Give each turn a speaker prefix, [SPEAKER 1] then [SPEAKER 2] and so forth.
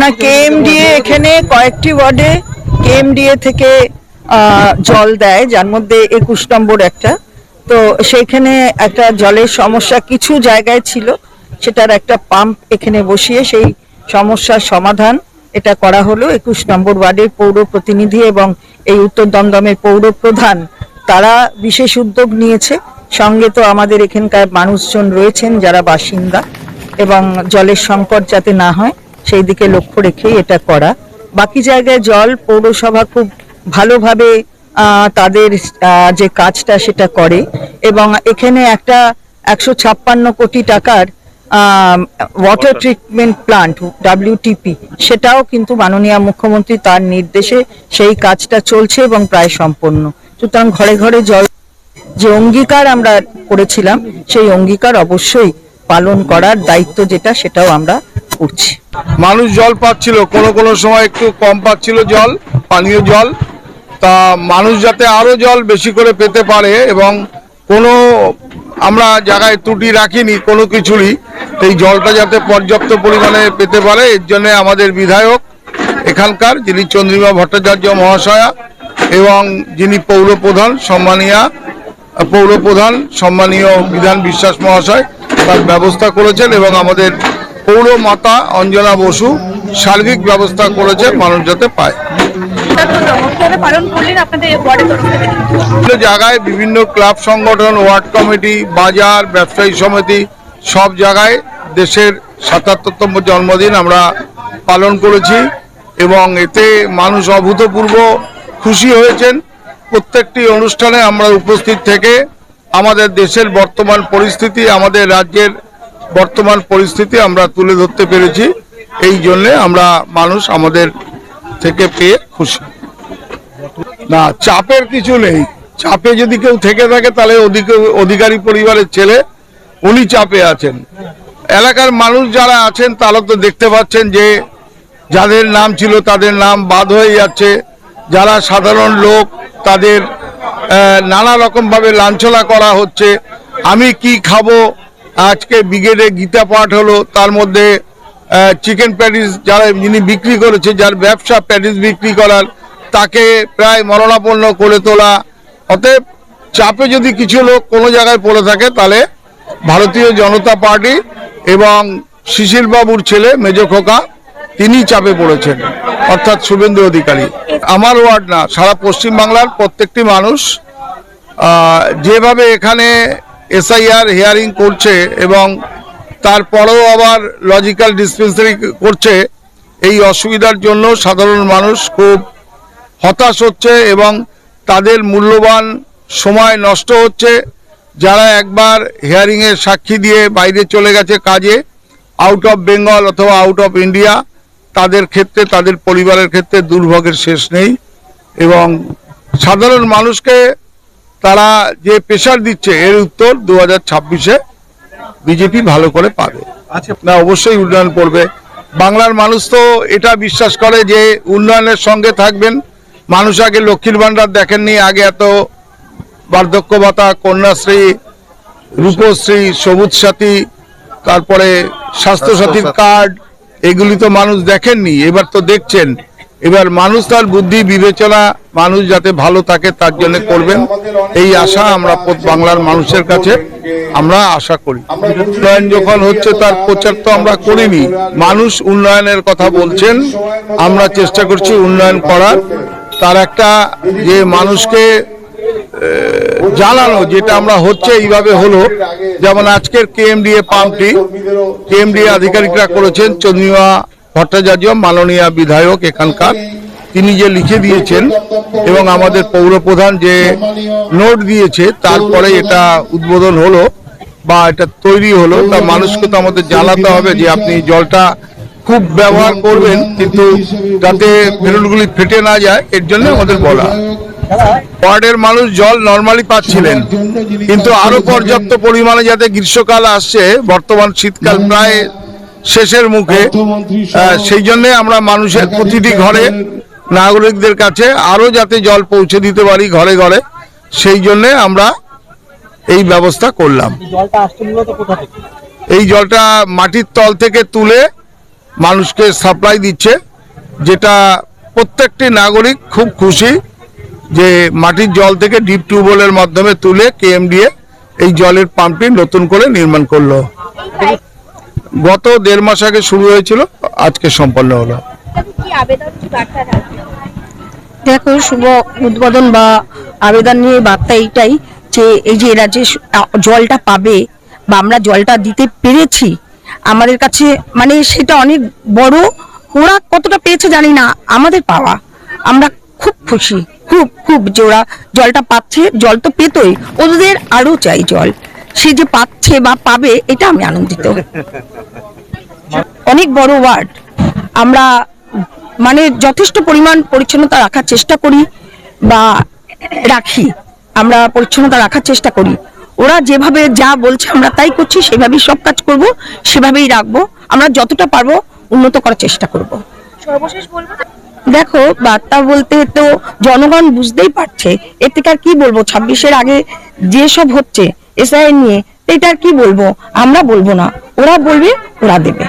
[SPEAKER 1] না কেএমডিএ এখানে কয়েকটি ওয়ার্ডে কেএমডিএ থেকে জল দেয় যার মধ্যে একুশ নম্বর একটা। তো সেইখানে একটা জলের সমস্যা কিছু জায়গায় ছিল সেটার একটা পাম্প এখানে বসিয়ে সেই সমস্যার সমাধান এটা করা হলো। একুশ নম্বর ওয়ার্ডের পৌর প্রতিনিধি এবং এই উত্তর দমদমের পৌর প্রধান তারা বিশেষ উদ্যোগ নিয়েছে। সঙ্গে তো আমাদের এখানকার মানুষজন রয়েছেন যারা বাসিন্দা এবং জলের সংকট যাতে না হয়। সেই দিকে লক্ষ্য রেখেই এটা করা। বাকি জায়গায় জল পৌরসভা খুব ভালোভাবে তাদের যে কাজটা সেটা করে এবং এখানে একটা একশো ছাপ্পান্ন কোটি টাকার ওয়াটার ট্রিটমেন্ট প্লান্ট ডাব্লিউটিপি সেটাও কিন্তু মাননীয় মুখ্যমন্ত্রী তার নির্দেশে সেই কাজটা চলছে এবং প্রায় সম্পন্ন। সুতরাং ঘরে ঘরে জল, যে অঙ্গীকার আমরা করেছিলাম, সেই অঙ্গীকার অবশ্যই পালন করার দায়িত্ব যেটা, সেটাও আমরা করছি
[SPEAKER 2] মানুষ জল পাচ্ছিল, কোনো কোনো সময় একটু কম পাচ্ছিল জল, পানীয় জল। তা মানুষ যাতে আরও জল বেশি করে পেতে পারে এবং কোনো আমরা জায়গায় ত্রুটি রাখিনি, কোনো কিছুরই, এই জলটা যাতে পর্যাপ্ত পরিমাণে পেতে পারে, এর জন্য আমাদের বিধায়ক এখানকার যিনি চন্দ্রিমা ভট্টাচার্য মহাশয়া এবং যিনি পৌর প্রধান সম্মানীয়া, পৌর প্রধান সম্মানীয় বিধান বিশ্বাস মহাশয়, তার ব্যবস্থা করেছেন এবং আমাদের পৌর মাতা অঞ্জনা বসু সার্বিক ব্যবস্থা করেছে মানুষ যাতে পায়। জায়গায় বিভিন্ন ক্লাব সংগঠন, ওয়ার্ড কমিটি, বাজার, ব্যবসায়ী সমিতি, সব জায়গায় দেশের সাতাত্তরতম জন্মদিন আমরা পালন করেছি এবং এতে মানুষ অভূতপূর্ব খুশি হয়েছেন। প্রত্যেকটি অনুষ্ঠানে আমরা উপস্থিত থেকে আমাদের দেশের বর্তমান পরিস্থিতি, আমাদের রাজ্যের বর্তমান পরিস্থিতি আমরা তুলে ধরতে পেরেছি। এই জন্যে আমরা মানুষ আমাদের থেকে পেয়ে খুশি। না, চাপের কিছু নেই। চাপে যদি কেউ থেকে থাকে, তাহলে অধিক- অধিকারী পরিবারের ছেলে, উনি চাপে আছেন। এলাকার মানুষ যারা আছেন, তারা তো দেখতে পাচ্ছেন যে যাদের নাম ছিল, তাদের নাম বাদ হয়ে যাচ্ছে। যারা সাধারণ লোক, তাদের নানা রকমভাবে লাঞ্ছনা করা হচ্ছে। আমি কি খাব? আজকে ব্রিগেডে গীতা পাঠ হলো, তার মধ্যে চিকেন প্যাটিস যারা যিনি বিক্রি করেছে যার ব্যবসা প্যাটিস বিক্রি করার, তাকে প্রায় মরণাপন্ন করে তোলা। অতএব চাপে যদি কিছু লোক কোনো জায়গায় পড়ে থাকে, তাহলে ভারতীয় জনতা পার্টি এবং শিশির বাবুর ছেলে মেজ খোকা, তিনি চাপে পড়েছেন, অর্থাৎ শুভেন্দু অধিকারী। আমার ওয়ার্ড না, সারা পশ্চিমবাংলার প্রত্যেকটি মানুষ যেভাবে এখানে এসআইআর হিয়ারিং করছে এবং তারপরেও আবার লজিক্যাল ডিসপেন্সারি করছে, এই অসুবিধার জন্য সাধারণ মানুষ খুব হতাশ হচ্ছে এবং তাদের মূল্যবান সময় নষ্ট হচ্ছে। যারা একবার হিয়ারিংয়ে সাক্ষী দিয়ে বাইরে চলে গেছে কাজে আউট অফ বেঙ্গল অথবা আউট অফ ইন্ডিয়া তাদের ক্ষেত্রে, তাদের পরিবারের ক্ষেত্রে দুর্ভোগের শেষ নেই এবং সাধারণ মানুষকে তারা যে প্রেশার দিচ্ছে এর উত্তর দু হাজার ছাব্বিশে বিজেপি ভালো করে পাবে। না অবশ্যই উন্নয়ন করবে। বাংলার মানুষ তো এটা বিশ্বাস করে যে উন্নয়নের সঙ্গে থাকবেন। মানুষ আগে লক্ষ্মীর ভান্ডার দেখেননি আগে এত বার্ধক্য ভাতা কন্যাশ্রী রূপশ্রী সবুজ সাথী তারপরে স্বাস্থ্যসাথীর কার্ড এগুলি তো মানুষ দেখেননি এবার তো দেখছেন। এবার মানুষ তার বুদ্ধি, বিবেচনা, মানুষ যাতে ভালো থাকে তার জন্য করবেন। এই আশা আমরা বাংলার মানুষের কাছে আমরা আশা করি। উন্নয়ন যখন হচ্ছে তার প্রচার তো আমরা করিনি। মানুষ উন্নয়নের কথা বলছেন। আমরা চেষ্টা করছি উন্নয়ন করার। তার একটা যে মানুষকে জানানো, যেটা আমরা হচ্ছে এইভাবে হলো। যেমন আজকের কেএমডিএ পাম্পটি কেএমডিএ আধিকারিকরা করেছেন, চন্দ্রিমা ভট্টাচার্য মাননীয় বিধায়ক এখানকার, তিনি যে লিখে দিয়েছেন এবং আমাদের পৌরপ্রধান যে নোট দিয়েছে, তারপরে এটা উদ্বোধন হলো বা এটা তৈরি হলো, তা মানুষকে তো আমাদের জানাতে হবে যে আপনি জলটা খুব ব্যবহার করবেন, কিন্তু যাতে বেলুনগুলি ফেটে না যায়, এর জন্য আমাদের বলা। ওয়ার্ডের মানুষ জল নর্মালি পাচ্ছিলেন, কিন্তু আরও পর্যাপ্ত পরিমাণে যাতে গ্রীষ্মকাল আসছে, বর্তমান শীতকাল প্রায় শেষের মুখে সেই জন্য আমরা মানুষের প্রতিটি ঘরে নাগরিকদের কাছে আরও যাতে জল পৌঁছে দিতে পারি ঘরে ঘরে সেই জন্য আমরা এই ব্যবস্থা করলাম।
[SPEAKER 3] জলটা আসছে মূলত কোথা থেকে?
[SPEAKER 2] এই জলটা মাটির তল থেকে তুলে মানুষকে সাপ্লাই দিচ্ছে যেটা প্রত্যেকটি নাগরিক খুব খুশি যে মাটির জল থেকে ডিপ টিউবওয়েলের মাধ্যমে তুলে কেএমডিএ এই জলের পাম্পটি নতুন করে নির্মাণ করল। গত দেড় মাস আগে শুরু হয়েছিল আজকে সম্পন্ন হলো।
[SPEAKER 3] দেখো শুভ উদ্বোধন বা আবেদন নিয়ে বার্তা এইটাই যে এই যে এরা যে জলটা পাবে বা আমরা জলটা দিতে পেরেছি আমাদের কাছে মানে সেটা অনেক বড় ওরা কতটা পেয়েছে জানি না আমাদের পাওয়া। আমরা খুব খুশি খুব খুব যে ওরা জলটা পাচ্ছে জল তো পেতোই ওদের আরও চাই জল। সে যে পাচ্ছে বা পাবে এটা আমি আনন্দিত। অনেক বড় ওয়ার্ড। আমরা মানে যথেষ্ট পরিমাণ পরিচ্ছন্নতা রাখার চেষ্টা করি বা রাখি। আমরা পরিচ্ছন্নতা রাখার চেষ্টা করি। ওরা যেভাবে যা বলছে আমরা তাই করছি সেভাবেই সব কাজ করব সেভাবেই রাখব। আমরা যতটা পারব উন্নত করার চেষ্টা করব।
[SPEAKER 4] সর্বশেষ বলব
[SPEAKER 3] দেখো বার্তা বলতে তো জনগণ বুঝতেই পারছে। এর থেকে আর কি বলব? ছাব্বিশের আগে যেসব হচ্ছে এসআই নিয়ে এটা কি বলব? আমরা বলব না। ওরা বলবে ওরা দেবে।